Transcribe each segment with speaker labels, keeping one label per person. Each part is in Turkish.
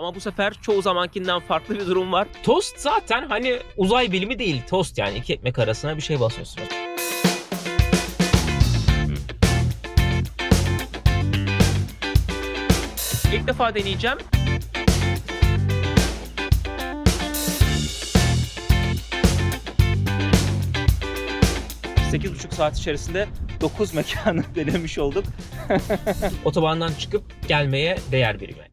Speaker 1: Ama bu sefer çoğu zamankinden farklı bir durum var.
Speaker 2: Tost zaten hani uzay bilimi değil. Tost yani iki ekmek arasına bir şey basıyorsunuz.
Speaker 1: İlk defa deneyeceğim. Buçuk saat içerisinde 9 mekanı denemiş olduk.
Speaker 2: Otobandan çıkıp gelmeye değer bir yemek.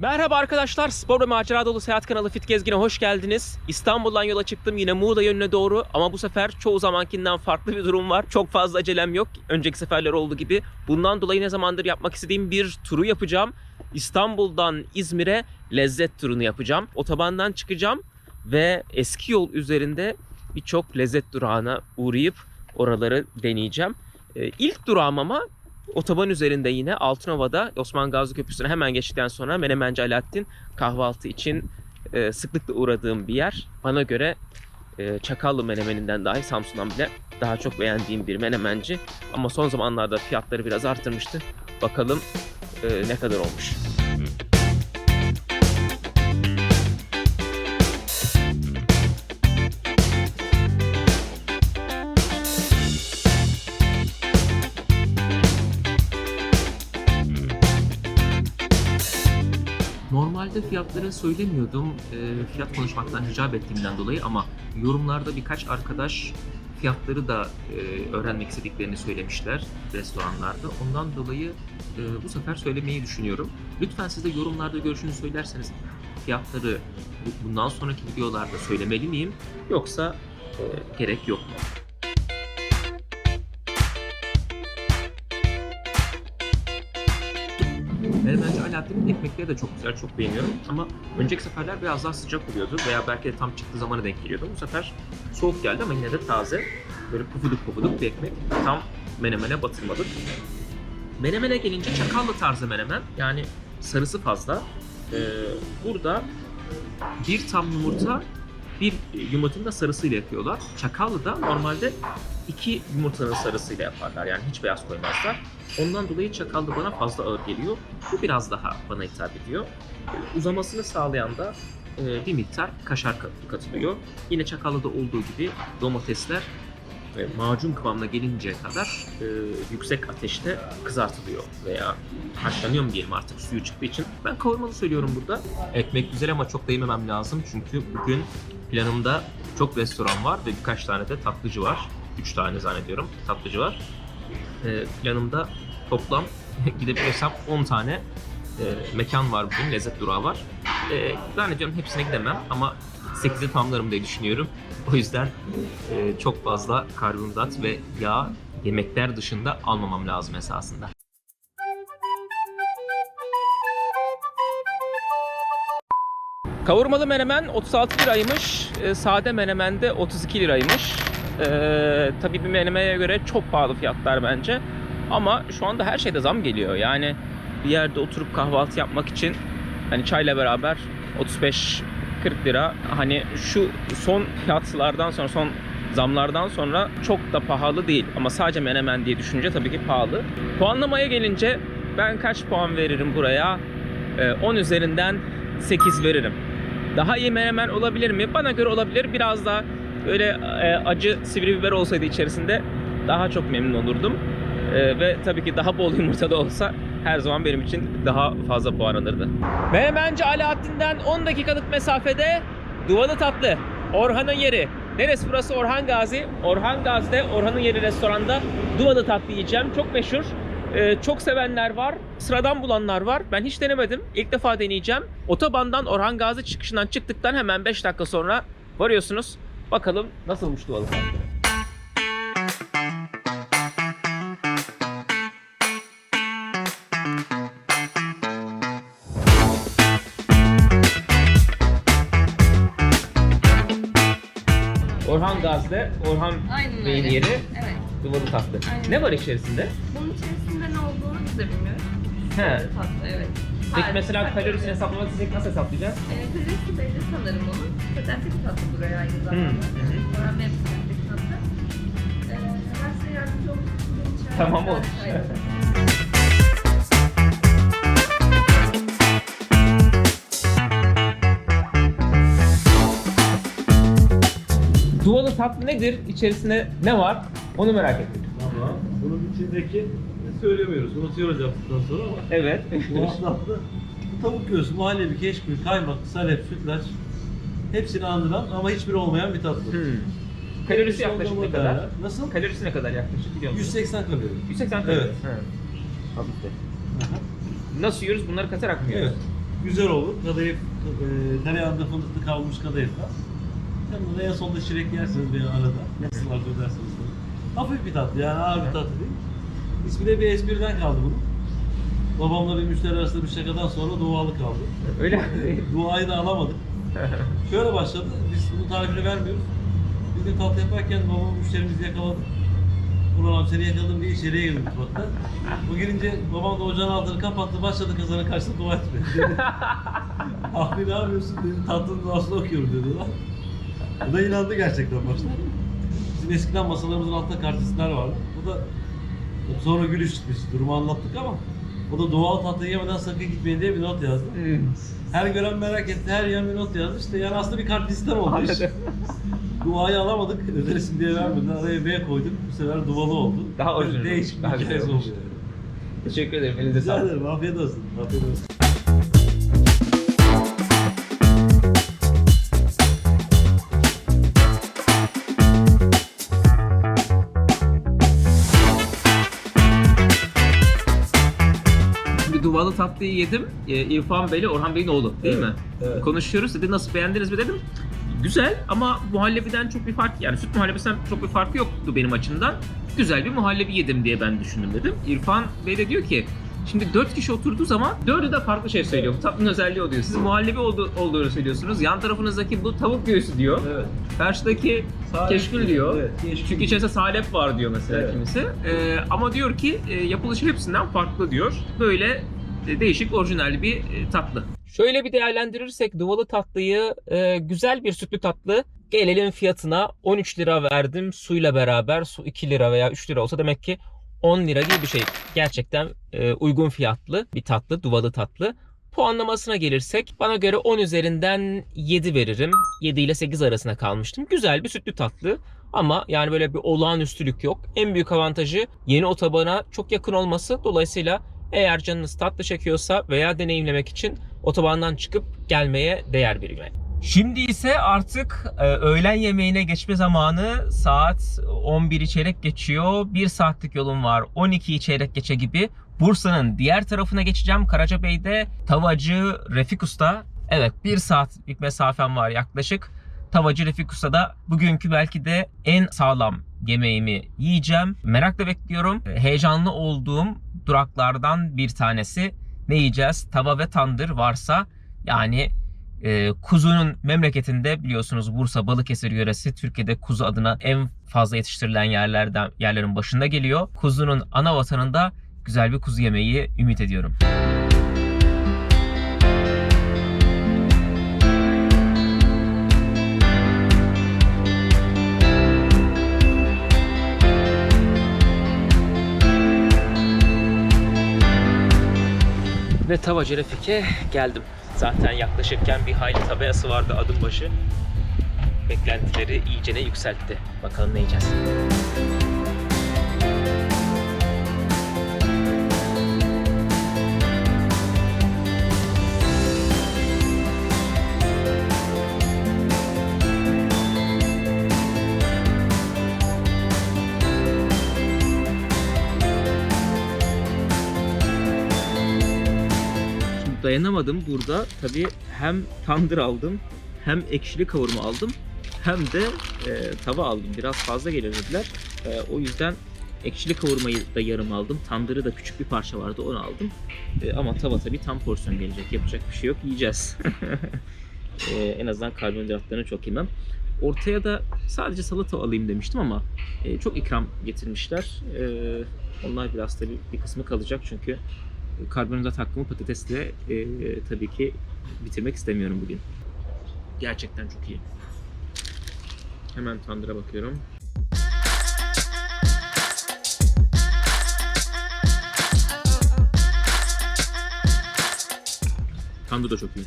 Speaker 1: Merhaba arkadaşlar, spor ve macera dolu seyahat kanalı Fit Gezgin'e hoş geldiniz. İstanbul'dan yola çıktım yine Muğla yönüne doğru ama bu sefer çoğu zamankinden farklı bir durum var. Çok fazla acelem yok. Önceki seferler olduğu gibi. Bundan dolayı ne zamandır yapmak istediğim bir turu yapacağım. İstanbul'dan İzmir'e lezzet turunu yapacağım. Otobandan çıkacağım ve eski yol üzerinde birçok lezzet durağına uğrayıp oraları deneyeceğim. Ee, ilk durağım ama Otoban üzerinde yine Altınova'da Osman Gazi Köprüsü'ne hemen geçtikten sonra Menemenci Alaaddin kahvaltı için e, sıklıkla uğradığım bir yer. Bana göre e, Çakallı menemeninden dahi Samsun'dan bile daha çok beğendiğim bir menemenci. Ama son zamanlarda fiyatları biraz arttırmıştı. Bakalım e, ne kadar olmuş. Normalde fiyatları söylemiyordum. e, fiyat konuşmaktan hicap ettiğimden dolayı ama yorumlarda birkaç arkadaş fiyatları da e, öğrenmek istediklerini söylemişler restoranlarda. Ondan dolayı e, bu sefer söylemeyi düşünüyorum. Lütfen siz de yorumlarda görüşünüzü söylerseniz fiyatları bu- bundan sonraki videolarda söylemeli miyim yoksa e, gerek yok mu? Alaaddin'in ekmekleri de çok güzel, çok beğeniyorum. Ama önceki seferler biraz daha sıcak oluyordu veya belki de tam çıktığı zamana denk geliyordu. Bu sefer soğuk geldi ama yine de taze. Böyle pufuduk pufuduk bir ekmek. Tam menemene batırmadık. Menemene gelince çakallı tarzı menemen. Yani sarısı fazla. Ee, burada bir tam yumurta, bir yumurtanın da sarısıyla yapıyorlar. Çakallı da normalde iki yumurtanın sarısıyla yaparlar. Yani hiç beyaz koymazlar. Ondan dolayı çakallı bana fazla ağır geliyor. Bu biraz daha bana hitap ediyor. Uzamasını sağlayan da e, bir miktar kaşar kat- katılıyor. Yine çakallıda olduğu gibi domatesler ve macun kıvamına gelinceye kadar e, yüksek ateşte kızartılıyor veya haşlanıyor mu diyelim artık suyu çıktığı için. Ben kavurmalı söylüyorum burada. Ekmek güzel ama çok da yememem lazım çünkü bugün planımda çok restoran var ve birkaç tane de tatlıcı var. Üç tane zannediyorum tatlıcı var. E, planımda toplam gidebilirsem 10 tane e, mekan var bugün, lezzet durağı var. E, zannediyorum hepsine gidemem ama 8'i tamamlarım diye düşünüyorum. O yüzden e, çok fazla karbonhidrat ve yağ yemekler dışında almamam lazım esasında. Kavurmalı menemen 36 liraymış. E, sade menemen de 32 liraymış. E, tabii bir menemene göre çok pahalı fiyatlar bence. Ama şu anda her şeyde zam geliyor. Yani bir yerde oturup kahvaltı yapmak için hani çayla beraber 35 40 lira. Hani şu son fiyatlardan sonra son zamlardan sonra çok da pahalı değil. Ama sadece menemen diye düşününce tabii ki pahalı. Puanlamaya gelince ben kaç puan veririm buraya? Ee, 10 üzerinden 8 veririm. Daha iyi menemen olabilir mi? Bana göre olabilir. Biraz daha böyle e, acı sivri biber olsaydı içerisinde daha çok memnun olurdum. Ee, ve tabii ki daha bol yumurta da olsa her zaman benim için daha fazla puan alırdı. Menemenci Alaaddin'den 10 dakikalık mesafede Duvalı Tatlı. Orhan'ın yeri. Neresi burası? Orhan Gazi. Orhan Gazi'de Orhan'ın yeri restoranda Duvalı Tatlı yiyeceğim. Çok meşhur. Ee, çok sevenler var. Sıradan bulanlar var. Ben hiç denemedim. İlk defa deneyeceğim. Otobandan Orhan Gazi çıkışından çıktıktan hemen 5 dakika sonra varıyorsunuz. Bakalım nasılmış Duvalı Tatlı. Orhan Gazi'de Orhan
Speaker 3: Aynen
Speaker 1: Bey'in
Speaker 3: öyle.
Speaker 1: yeri
Speaker 3: Evet.
Speaker 1: Duvalı Tatlı.
Speaker 3: Aynen.
Speaker 1: Ne var içerisinde?
Speaker 3: Biz de bilmiyoruz.
Speaker 1: He.
Speaker 3: Tatlı evet.
Speaker 1: Peki
Speaker 3: Harbi
Speaker 1: mesela
Speaker 3: tatlı.
Speaker 1: kalorisini hesaplamak istesek nasıl hesaplayacağız?
Speaker 3: Ee, kalorisi belli sanırım onun. Özellikle bir tatlı buraya aynı zamanda.
Speaker 1: Hı,
Speaker 3: tatlı. Ee, ben size yardımcı olmak
Speaker 1: Tamam oldu.
Speaker 3: Aynen.
Speaker 1: Duvalı tatlı nedir? İçerisinde ne var? Onu merak ettim.
Speaker 4: Ama bunun içindeki söylemiyoruz. Unutuyoruz yaptıktan sonra ama
Speaker 1: Evet.
Speaker 4: bu tavuk göğsü, muhallebi, keşkül, kaymak, salep, sütlaç hepsini andıran ama hiçbiri olmayan bir tatlı.
Speaker 1: Hmm. Kalorisi yaklaşık ne kadar?
Speaker 4: Nasıl?
Speaker 1: Kalorisi ne kadar yaklaşık biliyor musun?
Speaker 4: 180 kalori.
Speaker 1: 180 kalori.
Speaker 4: Evet.
Speaker 1: Ha. Hafif de. Nasıl yiyoruz? Bunları katarak mı yiyoruz?
Speaker 4: Evet. Güzel olur. Kadayıf, e, tereyağında fındıklı kavrulmuş kadayıflar. Yanında en sonunda çilek yersiniz veya arada. Nasıl arzu ederseniz. de. Hafif bir tatlı yani ağır bir tatlı değil. İsmi de bir espriden kaldı bunun. Babamla bir müşteri arasında bir şakadan sonra dualı kaldı.
Speaker 1: Öyle mi?
Speaker 4: Duayı da alamadık. Şöyle başladı. Biz bunun tarifini vermiyoruz. Bir gün tatlı yaparken babam müşterimizi yakaladı. Ulan seni yakaladım diye içeriye girdim mutfakta. Bu girince babam da ocağın altını kapattı. Başladı kızların karşısında dua etmeye. Abi ne yapıyorsun dedi. Tatlının duasını okuyorum dedi lan. Bu da inandı gerçekten başta. Bizim eskiden masalarımızın altında kartistler vardı. Bu da sonra gülüş çıkmış. Durumu anlattık ama o da doğal tatlı yemeden sakın gitmeyin diye bir not yazdı.
Speaker 1: Hmm.
Speaker 4: Her gören merak etti, her yan bir not yazdı. İşte yani aslında bir kart sistem oldu iş. Duayı alamadık, özel isim diye vermediler. Araya B koyduk, bu sefer duvalı oldu.
Speaker 1: Daha orijinal
Speaker 4: Değişik bir
Speaker 1: olmuş.
Speaker 4: oldu.
Speaker 1: Teşekkür ederim. Elinize
Speaker 4: Rica
Speaker 1: sağlık.
Speaker 4: ederim, afiyet olsun. Afiyet olsun.
Speaker 1: Duvalı tatlıyı yedim. Ee, İrfan Bey'le Orhan Bey'in oğlu değil
Speaker 4: Evet,
Speaker 1: mi?
Speaker 4: evet.
Speaker 1: Konuşuyoruz dedi nasıl beğendiniz mi dedim. Güzel ama muhallebiden çok bir fark yani süt muhallebisinden çok bir farkı yoktu benim açımdan. Güzel bir muhallebi yedim diye ben düşündüm dedim. İrfan Bey de diyor ki Şimdi 4 kişi oturduğu zaman dördü de farklı şey söylüyor. Bu tatlının özelliği o diyor. Siz muhallebi oldu, olduğunu söylüyorsunuz. Yan tarafınızdaki bu tavuk göğsü diyor.
Speaker 4: Evet.
Speaker 1: Karşıdaki
Speaker 4: Salep
Speaker 1: keşkül diyor.
Speaker 4: Evet, keşkül.
Speaker 1: Çünkü içerisinde salep var diyor mesela
Speaker 4: Evet.
Speaker 1: kimisi. Ee, ama diyor ki e, yapılışı hepsinden farklı diyor. Böyle değişik orijinal bir e, tatlı. Şöyle bir değerlendirirsek duvalı tatlıyı e, güzel bir sütlü tatlı. Gelelim fiyatına 13 lira verdim suyla beraber. Su 2 lira veya 3 lira olsa demek ki 10 lira gibi bir şey. Gerçekten e, uygun fiyatlı bir tatlı, duvalı tatlı. Puanlamasına gelirsek bana göre 10 üzerinden 7 veririm. 7 ile 8 arasına kalmıştım. Güzel bir sütlü tatlı ama yani böyle bir olağanüstülük yok. En büyük avantajı yeni otobana çok yakın olması. Dolayısıyla eğer canınız tatlı çekiyorsa veya deneyimlemek için otobandan çıkıp gelmeye değer bir yemek. Şimdi ise artık e, öğlen yemeğine geçme zamanı saat 11'i çeyrek geçiyor. 1 saatlik yolum var 12'yi çeyrek geçe gibi. Bursa'nın diğer tarafına geçeceğim. Karacabey'de tavacı Refik Usta. Evet 1 saatlik mesafem var yaklaşık. Tavacı Refik Usta'da bugünkü belki de en sağlam yemeğimi yiyeceğim. Merakla bekliyorum. Heyecanlı olduğum duraklardan bir tanesi. Ne yiyeceğiz? Tava ve tandır varsa yani e, kuzunun memleketinde biliyorsunuz Bursa Balıkesir yöresi Türkiye'de kuzu adına en fazla yetiştirilen yerlerden yerlerin başında geliyor. Kuzunun ana vatanında güzel bir kuzu yemeği ümit ediyorum. Ve Tavacı Refik'e geldim. Zaten yaklaşırken bir hayli tabelası vardı adım başı. Beklentileri iyicene yükseltti. Bakalım ne yiyeceğiz. Dayanamadım burada. Tabii hem tandır aldım, hem ekşili kavurma aldım, hem de e, tava aldım. Biraz fazla gelir dediler. E, o yüzden ekşili kavurmayı da yarım aldım. Tandırı da küçük bir parça vardı onu aldım. E, ama tava tabii tam porsiyon gelecek. Yapacak bir şey yok. Yiyeceğiz. E, en azından karbonhidratlarını çok yemem. Ortaya da sadece salata alayım demiştim ama e, çok ikram getirmişler. E, onlar biraz tabii bir kısmı kalacak çünkü karbonhidrat hakkımı patatesle e, tabii ki bitirmek istemiyorum bugün. Gerçekten çok iyi. Hemen tandıra bakıyorum. Tandır da çok iyi.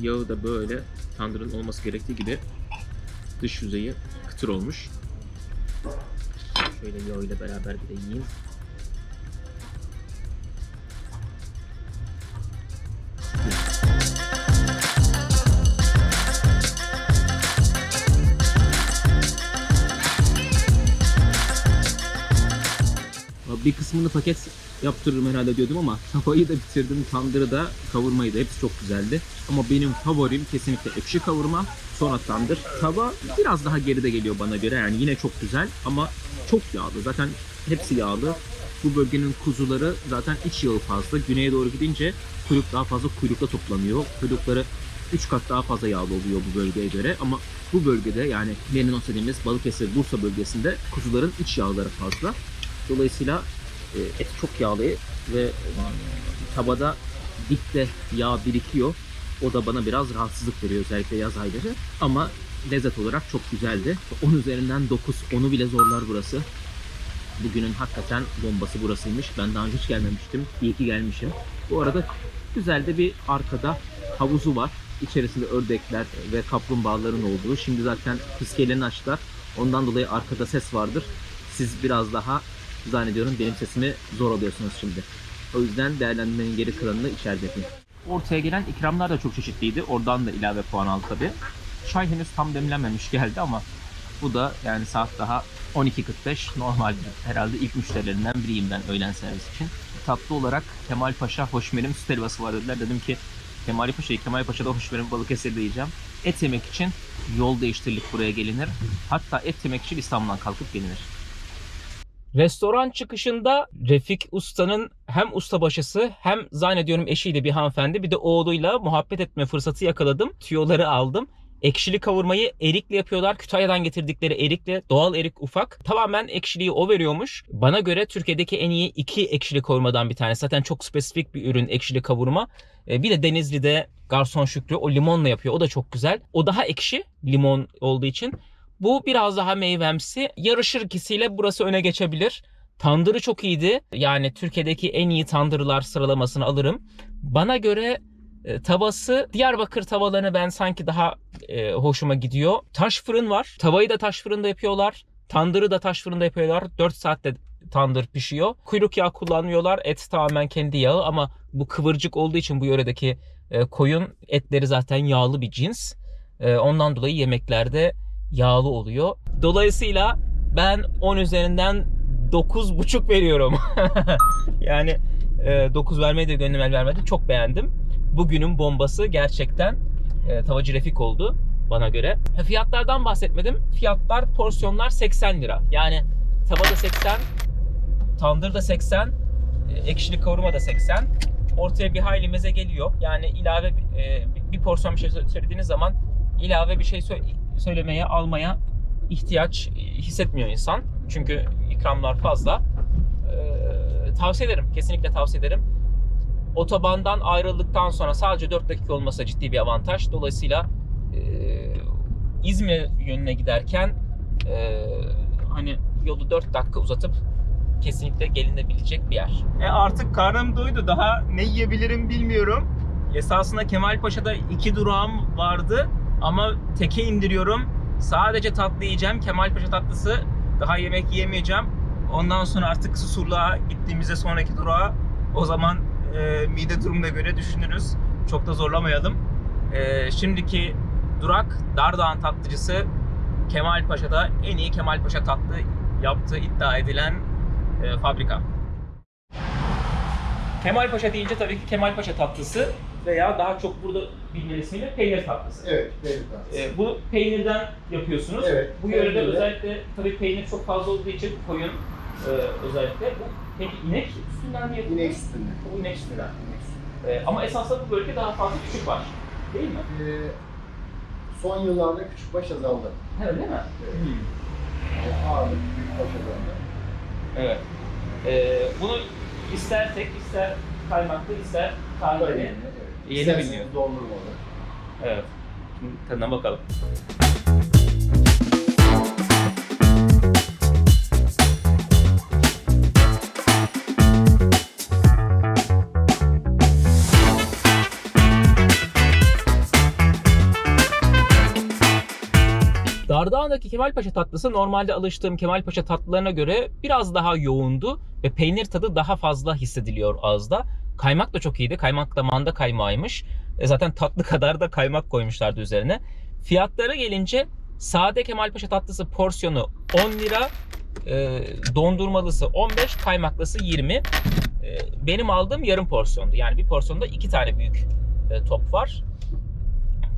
Speaker 1: Yağı da böyle tandırın olması gerektiği gibi dış yüzeyi kıtır olmuş. Şöyle yağ ile beraber bir de yiyeyim. Bir kısmını paket yaptırırım herhalde diyordum ama tavayı da bitirdim, tandırı da, kavurmayı da hepsi çok güzeldi. Ama benim favorim kesinlikle ekşi kavurma, sonra tandır. Tava biraz daha geride geliyor bana göre yani yine çok güzel ama çok yağlı. Zaten hepsi yağlı. Bu bölgenin kuzuları zaten iç yağı fazla. Güneye doğru gidince kuyruk daha fazla kuyrukta toplanıyor. Kuyrukları 3 kat daha fazla yağlı oluyor bu bölgeye göre ama bu bölgede yani Merinos dediğimiz Balıkesir, Bursa bölgesinde kuzuların iç yağları fazla. Dolayısıyla et çok yağlı ve e, tabada dipte yağ birikiyor. O da bana biraz rahatsızlık veriyor özellikle yaz ayları. Ama lezzet olarak çok güzeldi. 10 üzerinden 9. Onu bile zorlar burası. Bugünün hakikaten bombası burasıymış. Ben daha önce hiç gelmemiştim. İyi ki gelmişim. Bu arada güzel de bir arkada havuzu var. İçerisinde ördekler ve kaplumbağaların olduğu. Şimdi zaten fiskelerini açtılar. Ondan dolayı arkada ses vardır. Siz biraz daha zannediyorum benim sesimi zor alıyorsunuz şimdi. O yüzden değerlendirmenin geri kalanını içeride yapın. Ortaya gelen ikramlar da çok çeşitliydi. Oradan da ilave puan aldı tabi. Çay henüz tam demlenmemiş geldi ama bu da yani saat daha 12.45 normal herhalde ilk müşterilerinden biriyim ben öğlen servis için. Tatlı olarak Kemal Paşa hoşmerim süt helvası var dediler. Dedim ki Kemal Paşa'yı Kemal Paşa'da hoşmerim Balıkesir'de yiyeceğim. Et yemek için yol değiştirilip buraya gelinir. Hatta et yemek için İstanbul'dan kalkıp gelinir. Restoran çıkışında Refik Usta'nın hem ustabaşısı hem zannediyorum eşiyle bir hanımefendi bir de oğluyla muhabbet etme fırsatı yakaladım. Tüyoları aldım. Ekşili kavurmayı erikle yapıyorlar. Kütahya'dan getirdikleri erikle. Doğal erik ufak. Tamamen ekşiliği o veriyormuş. Bana göre Türkiye'deki en iyi iki ekşili kavurmadan bir tanesi. Zaten çok spesifik bir ürün ekşili kavurma. Ee, Bir de Denizli'de Garson Şükrü o limonla yapıyor. O da çok güzel. O daha ekşi limon olduğu için. Bu biraz daha meyvemsi. Yarışır ikisiyle burası öne geçebilir. Tandırı çok iyiydi. Yani Türkiye'deki en iyi tandırlar sıralamasını alırım. Bana göre e, tavası Diyarbakır tavalarını ben sanki daha e, hoşuma gidiyor. Taş fırın var. Tavayı da taş fırında yapıyorlar. Tandırı da taş fırında yapıyorlar. 4 saatte tandır pişiyor. Kuyruk yağı kullanmıyorlar. Et tamamen kendi yağı ama bu kıvırcık olduğu için bu yöredeki e, koyun etleri zaten yağlı bir cins. E, ondan dolayı yemeklerde yağlı oluyor. Dolayısıyla ben 10 üzerinden 9,5 veriyorum. yani e, 9 vermeyi de gönlüm el vermedi. Çok beğendim. Bugünün bombası gerçekten e, tavacı Refik oldu bana göre. Ha, Fiyatlardan bahsetmedim. Fiyatlar, porsiyonlar 80 lira. Yani tavada 80, tandırda 80, e, ekşili kavurma da 80. Ortaya bir hayli meze geliyor. Yani ilave e, bir- porsiyon bir şey sö- söylediğiniz zaman ilave bir şey söylemeye, almaya ihtiyaç e, hissetmiyor insan. Çünkü ikramlar fazla. Ee, tavsiye ederim. Kesinlikle tavsiye ederim. Otobandan ayrıldıktan sonra sadece 4 dakika olması ciddi bir avantaj. Dolayısıyla e, İzmir yönüne giderken e, hani yolu 4 dakika uzatıp kesinlikle gelinebilecek bir yer. E artık karnım doydu. Daha ne yiyebilirim bilmiyorum. Esasında Kemalpaşa'da iki durağım vardı ama teke indiriyorum. Sadece tatlı yiyeceğim. Kemalpaşa tatlısı daha yemek yiyemeyeceğim. Ondan sonra artık Susurluğa gittiğimizde sonraki durağa o zaman e, mide durumuna göre düşünürüz. Çok da zorlamayalım. E, şimdiki durak Dardağ'ın tatlıcısı Kemalpaşa'da en iyi Kemalpaşa tatlı yaptığı iddia edilen e, fabrika. Kemalpaşa deyince tabii ki Kemalpaşa tatlısı veya daha çok burada bilinen ismiyle peynir tatlısı.
Speaker 5: Evet, peynir tatlısı.
Speaker 1: E, bu peynirden yapıyorsunuz.
Speaker 5: Evet,
Speaker 1: Bu yörede
Speaker 5: peynirle.
Speaker 1: özellikle tabii peynir çok fazla olduğu için koyun e, özellikle. Bu peki inek sütünden mi yapılıyor?
Speaker 5: İnek sütünden.
Speaker 1: Bu inek sütünden. E, ama esasında bu bölgede daha fazla küçük var. Değil mi?
Speaker 5: Ee, son yıllarda küçükbaş azaldı.
Speaker 1: Ha, öyle mi?
Speaker 5: Evet.
Speaker 1: Hmm.
Speaker 5: Ağırlık büyükbaş azaldı.
Speaker 1: Evet. E, bunu ister tek, ister kaymaklı, ister taneli. Yeni
Speaker 5: İsterseniz
Speaker 1: biniyor.
Speaker 5: dondurma olur.
Speaker 1: Evet. Şimdi tadına bakalım. Dardağan'daki Kemalpaşa tatlısı normalde alıştığım Kemalpaşa tatlılarına göre biraz daha yoğundu ve peynir tadı daha fazla hissediliyor ağızda. Kaymak da çok iyiydi. Kaymak da manda kaymağıymış. E zaten tatlı kadar da kaymak koymuşlardı üzerine. Fiyatlara gelince sade Kemalpaşa tatlısı porsiyonu 10 lira, e, dondurmalısı 15, kaymaklısı 20. E, benim aldığım yarım porsiyondu. Yani bir porsiyonda iki tane büyük e, top var.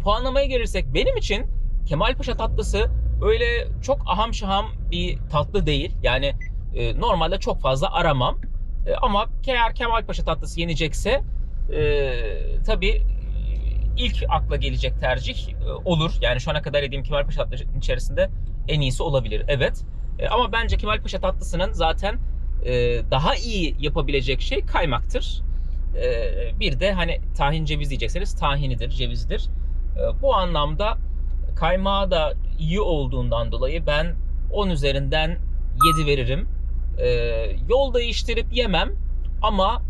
Speaker 1: Puanlamaya gelirsek benim için Kemalpaşa tatlısı öyle çok aham şaham bir tatlı değil. Yani e, normalde çok fazla aramam. E, ama eğer Kemalpaşa tatlısı yenecekse e, tabii ilk akla gelecek tercih e, olur. Yani şu ana kadar yediğim Kemalpaşa tatlısının içerisinde en iyisi olabilir. Evet. E, ama bence Kemalpaşa tatlısının zaten e, daha iyi yapabilecek şey kaymaktır. E, bir de hani tahin ceviz diyecekseniz tahinidir, cevizidir. E, bu anlamda kaymağı da iyi olduğundan dolayı ben 10 üzerinden 7 veririm. E, yol değiştirip yemem ama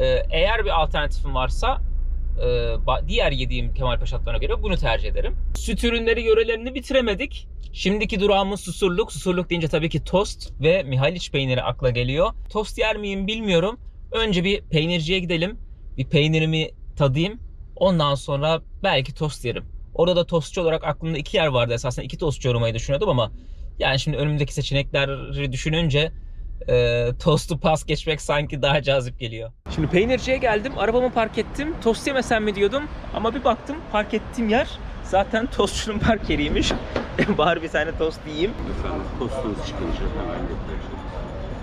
Speaker 1: e, eğer bir alternatifim varsa e, diğer yediğim Kemalpaşa tatlarına göre bunu tercih ederim. Süt ürünleri yörelerini bitiremedik. Şimdiki durağımız Susurluk. Susurluk deyince tabii ki tost ve Mihaliç peyniri akla geliyor. Tost yer miyim bilmiyorum. Önce bir peynirciye gidelim. Bir peynirimi tadayım. Ondan sonra belki tost yerim. Orada da tostçu olarak aklımda iki yer vardı esasında. iki tostçu aramayı düşünüyordum ama yani şimdi önümdeki seçenekleri düşününce e, tostu pas geçmek sanki daha cazip geliyor. Şimdi peynirciye geldim. Arabamı park ettim. Tost yemesem mi diyordum. Ama bir baktım park ettiğim yer zaten tostçunun park yeriymiş. Bari bir tane tost yiyeyim.
Speaker 6: Efendim postunuz çıkınca hemen götüreceğim.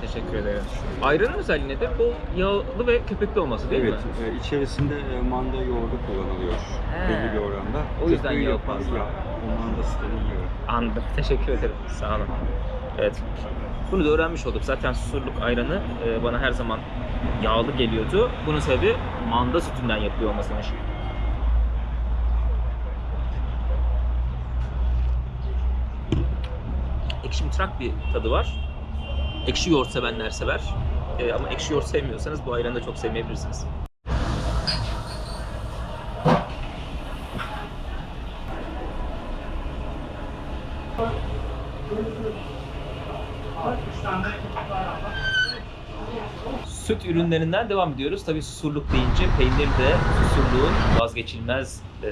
Speaker 1: Teşekkür ederim. Ayranın özelliği nedir? Bol yağlı ve köpüklü olması değil
Speaker 6: Evet,
Speaker 1: mi?
Speaker 6: e, içerisinde e, manda yoğurdu kullanılıyor
Speaker 1: He.
Speaker 6: belli bir oranda.
Speaker 1: O yüzden
Speaker 6: Köpüğü
Speaker 1: yağı fazla.
Speaker 6: yağ, O mandası kullanılıyor.
Speaker 1: Anladım. Teşekkür ederim. Sağ olun. Evet. Bunu da öğrenmiş olduk. Zaten susurluk ayranı e, bana her zaman yağlı geliyordu. Bunun sebebi manda sütünden yapıyor olmasıymış. Ekşi mıtrak bir tadı var. Ekşi yoğurt sevenler sever. E, ama ekşi yoğurt sevmiyorsanız bu ayranı da çok sevmeyebilirsiniz. Ürünlerinden devam ediyoruz. Tabii susurluk deyince peynir de susurluğun vazgeçilmez e,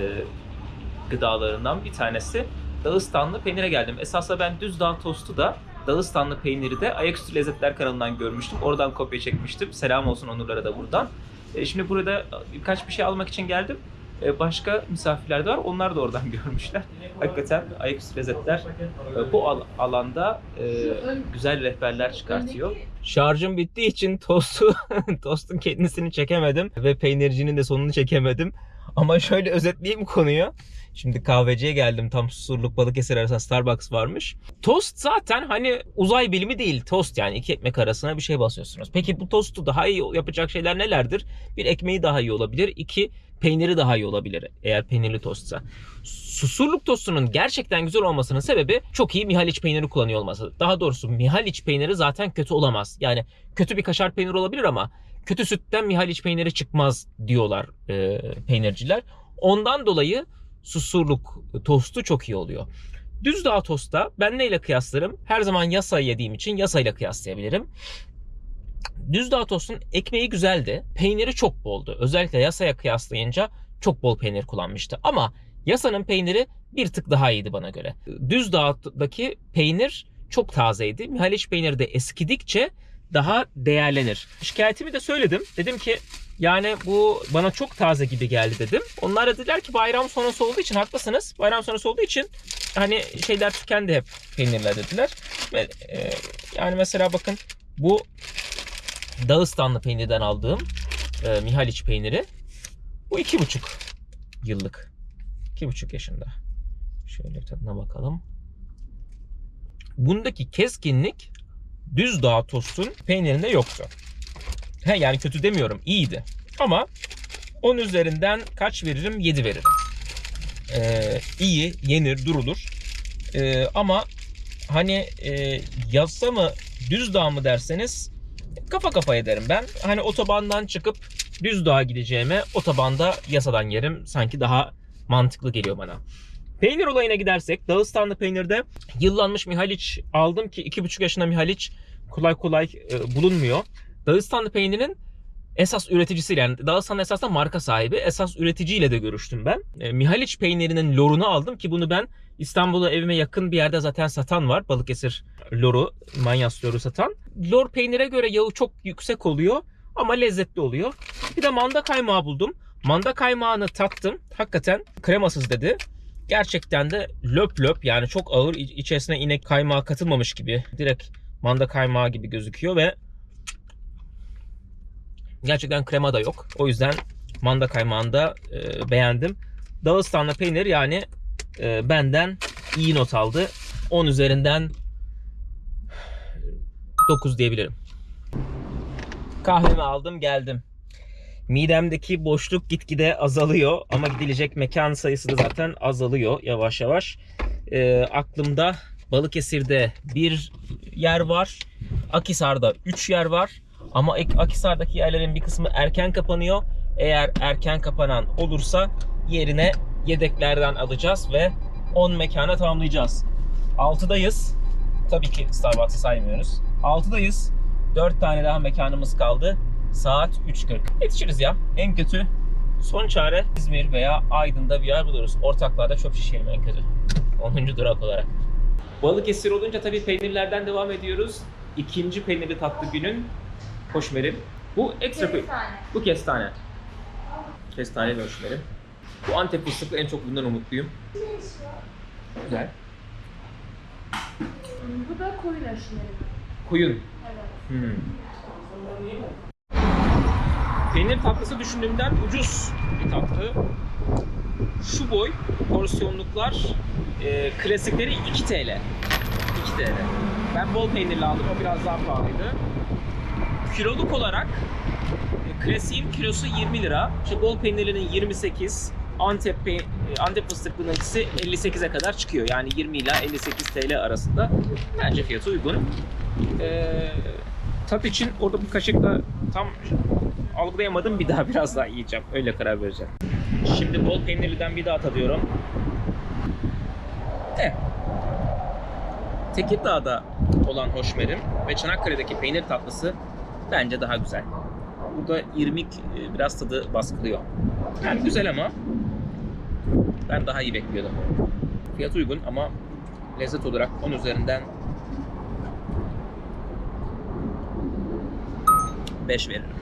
Speaker 1: gıdalarından bir tanesi. Dağıstanlı peynire geldim. Esasında ben düz dağ tostu da Dağıstanlı peyniri de Ayaküstü Lezzetler kanalından görmüştüm. Oradan kopya çekmiştim. Selam olsun Onurlara da buradan. E, şimdi burada birkaç bir şey almak için geldim. E, başka misafirler de var. Onlar da oradan görmüşler. Hakikaten Ayaküstü Lezzetler e, bu al- alanda e, güzel rehberler çıkartıyor. Şarjım bittiği için tostu tostun kendisini çekemedim ve peynircinin de sonunu çekemedim. Ama şöyle özetleyeyim konuyu. Şimdi kahveciye geldim. Tam Susurluk Balıkesir arasında Starbucks varmış. Tost zaten hani uzay bilimi değil. Tost yani iki ekmek arasına bir şey basıyorsunuz. Peki bu tostu daha iyi yapacak şeyler nelerdir? Bir ekmeği daha iyi olabilir. İki peyniri daha iyi olabilir eğer peynirli tostsa. Susurluk tostunun gerçekten güzel olmasının sebebi çok iyi Mihaliç peyniri kullanıyor olması. Daha doğrusu Mihaliç peyniri zaten kötü olamaz. Yani kötü bir kaşar peyniri olabilir ama kötü sütten Mihaliç peyniri çıkmaz diyorlar e, peynirciler. Ondan dolayı susurluk tostu çok iyi oluyor. Düz dağ tosta ben neyle kıyaslarım? Her zaman yasa yediğim için yasayla kıyaslayabilirim. Düz dağ tostun ekmeği güzeldi. Peyniri çok boldu. Özellikle yasaya kıyaslayınca çok bol peynir kullanmıştı. Ama yasanın peyniri bir tık daha iyiydi bana göre. Düz dağdaki peynir çok tazeydi. Mihaliç peyniri de eskidikçe daha değerlenir. Şikayetimi de söyledim. Dedim ki yani bu bana çok taze gibi geldi dedim. Onlar da dediler ki bayram sonrası olduğu için haklısınız. Bayram sonrası olduğu için hani şeyler tükendi hep peynirler dediler. E, yani mesela bakın bu Dağıstanlı peynirden aldığım e, Mihaliç peyniri. Bu iki buçuk yıllık. iki buçuk yaşında. Şöyle tadına bakalım. Bundaki keskinlik düz dağ tostun peynirinde yoktu. He yani kötü demiyorum iyiydi. Ama 10 üzerinden kaç veririm? 7 veririm. Ee, iyi, yenir, durulur. Ee, ama hani e, yazsa mı düz dağ mı derseniz kafa kafaya derim ben. Hani otobandan çıkıp düz dağa gideceğime otobanda yasadan yerim. Sanki daha mantıklı geliyor bana. Peynir olayına gidersek Dağıstanlı peynirde yıllanmış Mihaliç aldım ki 2,5 yaşında Mihaliç kolay kolay e, bulunmuyor. Dağıstanlı peynirin esas üreticisiyle yani Dağıstan esasında marka sahibi esas üreticiyle de görüştüm ben. E, Mihaliç peynirinin lorunu aldım ki bunu ben İstanbul'a evime yakın bir yerde zaten satan var. Balıkesir loru, manyas loru satan. Lor peynire göre yağı çok yüksek oluyor ama lezzetli oluyor. Bir de manda kaymağı buldum. Manda kaymağını tattım. Hakikaten kremasız dedi. Gerçekten de löp löp yani çok ağır içerisine inek kaymağı katılmamış gibi. Direkt manda kaymağı gibi gözüküyor ve gerçekten krema da yok. O yüzden manda kaymağını da e, beğendim. Dağıstanlı peynir yani e, benden iyi not aldı. 10 üzerinden 9 diyebilirim. Kahvemi aldım geldim. Midemdeki boşluk gitgide azalıyor ama gidilecek mekan sayısı da zaten azalıyor yavaş yavaş. Ee, aklımda Balıkesir'de bir yer var. Akisar'da 3 yer var. Ama Akisar'daki yerlerin bir kısmı erken kapanıyor. Eğer erken kapanan olursa yerine yedeklerden alacağız ve 10 mekana tamamlayacağız. 6'dayız. Tabii ki Starbucks'ı saymıyoruz. 6'dayız. 4 tane daha mekanımız kaldı. Saat 3.40. Yetişiriz ya. En kötü son çare İzmir veya Aydın'da bir yer buluruz. Ortaklarda çöp şişelim en kötü. 10. durak olarak. Balıkesir olunca tabii peynirlerden devam ediyoruz. İkinci peynirli tatlı günün hoşmerim. Bu ekstra pe- Bu kestane. Kestane ve hoşmerim. Bu Antep fıstıklı en çok bundan umutluyum. Güzel.
Speaker 3: Bu da koyun aşıları.
Speaker 1: Koyun.
Speaker 3: Evet.
Speaker 1: Hmm. Peynir tatlısı düşündüğümden ucuz bir tatlı. Şu boy porsiyonluklar e, klasikleri 2 TL. 2 TL. Ben bol peynirli aldım o biraz daha pahalıydı. Kiloluk olarak e, klasiğin kilosu 20 lira. İşte bol peynirlinin 28, Antep, e, Antep fıstıklının ikisi 58'e kadar çıkıyor. Yani 20 ile 58 TL arasında. Bence fiyatı uygun. Ee, tat için orada bir kaşıkla tam algılayamadım. Bir daha biraz daha yiyeceğim. Öyle karar vereceğim. Şimdi bol peynirliden bir daha tadıyorum. E. Tekirdağ'da olan hoşmerim ve Çanakkale'deki peynir tatlısı bence daha güzel. Burada irmik e, biraz tadı baskılıyor. Yani güzel ama ben daha iyi bekliyordum. Fiyat uygun ama lezzet olarak 10 üzerinden 5 veririm.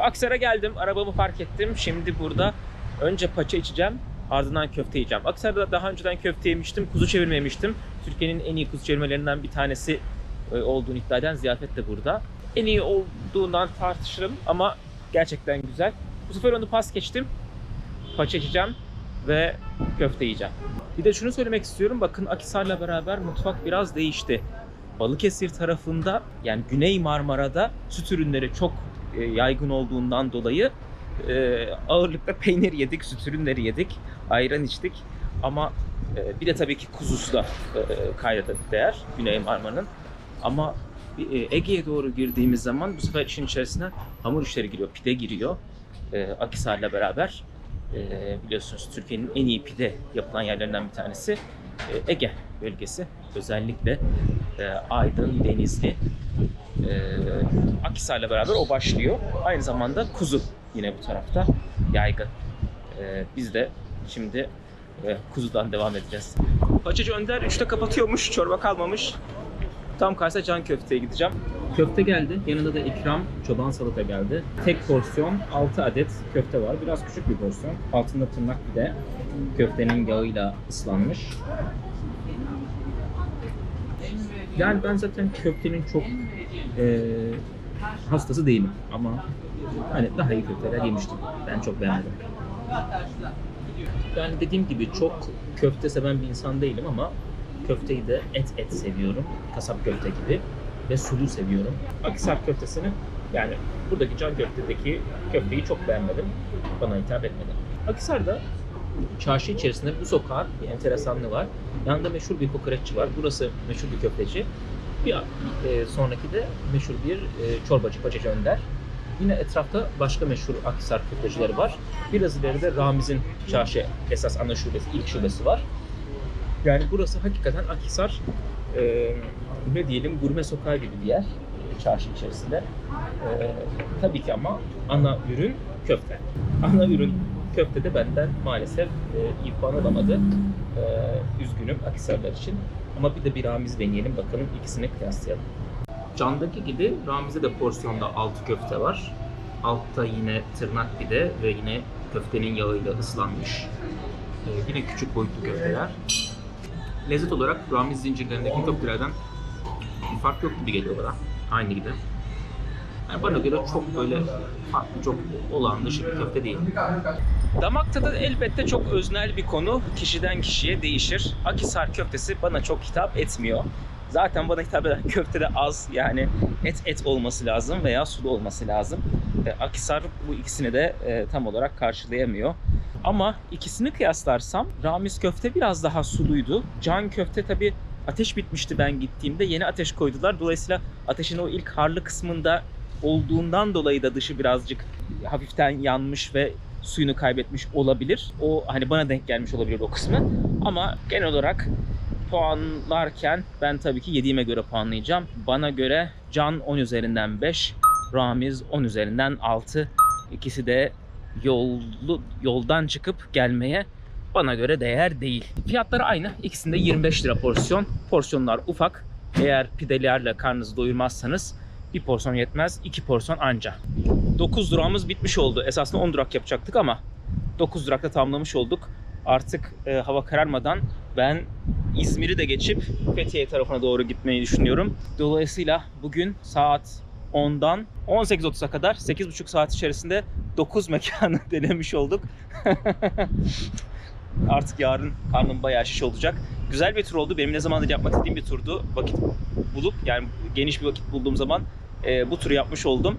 Speaker 1: Aksar'a geldim. Arabamı park ettim. Şimdi burada önce paça içeceğim. Ardından köfte yiyeceğim. Aksar'da daha önceden köfte yemiştim. Kuzu çevirme yemiştim. Türkiye'nin en iyi kuzu çevirmelerinden bir tanesi e, olduğunu iddia eden Ziyafet de burada. En iyi olduğundan tartışırım ama gerçekten güzel. Bu sefer onu pas geçtim. Paça içeceğim ve köfte yiyeceğim. Bir de şunu söylemek istiyorum. Bakın Akisar'la beraber mutfak biraz değişti. Balıkesir tarafında yani Güney Marmara'da süt ürünleri çok e, yaygın olduğundan dolayı e, ağırlıkla peynir yedik, süt ürünleri yedik, ayran içtik. Ama e, bir de tabii ki kuzusu da e, kayda değer Güney Marmara'nın. Ama e, Ege'ye doğru girdiğimiz zaman bu sefer işin içerisine hamur işleri giriyor, pide giriyor. E, Akisar'la beraber e, biliyorsunuz Türkiye'nin en iyi pide yapılan yerlerinden bir tanesi e, Ege bölgesi. Özellikle e, Aydın, Denizli, e, Akhisar'la beraber o başlıyor. Aynı zamanda kuzu yine bu tarafta yaygın. E, biz de şimdi e, kuzudan devam edeceğiz. Paçacı Önder 3'te kapatıyormuş, çorba kalmamış. Tam karşısına can köfteye gideceğim. Köfte geldi. Yanında da ikram çoban salata geldi. Tek porsiyon 6 adet köfte var. Biraz küçük bir porsiyon. Altında tırnak bir de köftenin yağıyla ıslanmış. Yani ben zaten köftenin çok e, hastası değilim ama hani daha iyi köfteler yemiştim. Ben çok beğendim. Yani dediğim gibi çok köfte seven bir insan değilim ama köfteyi de et et seviyorum. Kasap köfte gibi ve sulu seviyorum. Akisar köftesini yani buradaki can köftedeki köfteyi çok beğenmedim. Bana hitap etmedi. Akisar'da çarşı içerisinde bu sokağın bir enteresanlığı var. Yanında meşhur bir kokoreççi var. Burası meşhur bir köfteci. Bir e, sonraki de meşhur bir e, çorbacı Paçacı Önder. Yine etrafta başka meşhur Akhisar köftecileri var. Biraz ileride Ramiz'in çarşı esas ana şubesi, ilk şubesi var. Yani burası hakikaten Akhisar e, ne diyelim gurme sokağı gibi bir yer çarşı içerisinde. E, tabii ki ama ana ürün köfte. Ana ürün köfte de benden maalesef e, iyi puan alamadı. E, üzgünüm Akhisarlar için. Ama bir de bir Ramiz deneyelim bakalım ikisini kıyaslayalım. Candaki gibi Ramiz'de de porsiyonda altı köfte var. Altta yine tırnak pide ve yine köftenin yağıyla ıslanmış. Ee, yine küçük boyutlu köfteler. Lezzet olarak Ramiz zincirlerindeki köftelerden bir fark yok gibi geliyor bana. Aynı gibi. Yani bana göre çok böyle farklı, çok olağan dışı bir köfte değil. Damak tadı elbette çok öznel bir konu. Kişiden kişiye değişir. Akisar köftesi bana çok hitap etmiyor. Zaten bana hitap eden köfte de az. Yani et et olması lazım veya sulu olması lazım. E, Akisar bu ikisini de e, tam olarak karşılayamıyor. Ama ikisini kıyaslarsam Ramiz köfte biraz daha suluydu. Can köfte tabi ateş bitmişti ben gittiğimde. Yeni ateş koydular. Dolayısıyla ateşin o ilk harlı kısmında olduğundan dolayı da dışı birazcık hafiften yanmış ve suyunu kaybetmiş olabilir. O hani bana denk gelmiş olabilir o kısmı. Ama genel olarak puanlarken ben tabii ki yediğime göre puanlayacağım. Bana göre Can 10 üzerinden 5, Ramiz 10 üzerinden 6. İkisi de yollu yoldan çıkıp gelmeye bana göre değer değil. Fiyatları aynı. İkisinde 25 lira porsiyon. Porsiyonlar ufak. Eğer pidelerle karnınızı doyurmazsanız bir porsiyon yetmez, iki porsiyon anca. 9 durağımız bitmiş oldu. Esasında 10 durak yapacaktık ama 9 durakta tamamlamış olduk. Artık e, hava kararmadan ben İzmir'i de geçip Fethiye tarafına doğru gitmeyi düşünüyorum. Dolayısıyla bugün saat 10'dan 18.30'a kadar 8,5 saat içerisinde 9 mekanı denemiş olduk. Artık yarın karnım bayağı şiş olacak. Güzel bir tur oldu. Benim ne zamandır yapmak istediğim bir turdu. Vakit bulup yani geniş bir vakit bulduğum zaman e, bu turu yapmış oldum.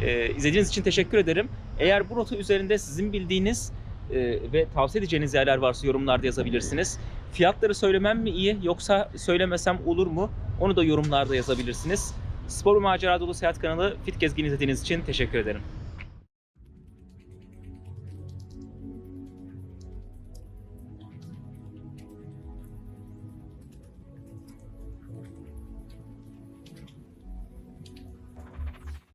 Speaker 1: E, izlediğiniz için teşekkür ederim. Eğer bu rota üzerinde sizin bildiğiniz e, ve tavsiye edeceğiniz yerler varsa yorumlarda yazabilirsiniz. Fiyatları söylemem mi iyi yoksa söylemesem olur mu? Onu da yorumlarda yazabilirsiniz. Spor ve macera dolu seyahat kanalı Fit Gezgin izlediğiniz için teşekkür ederim.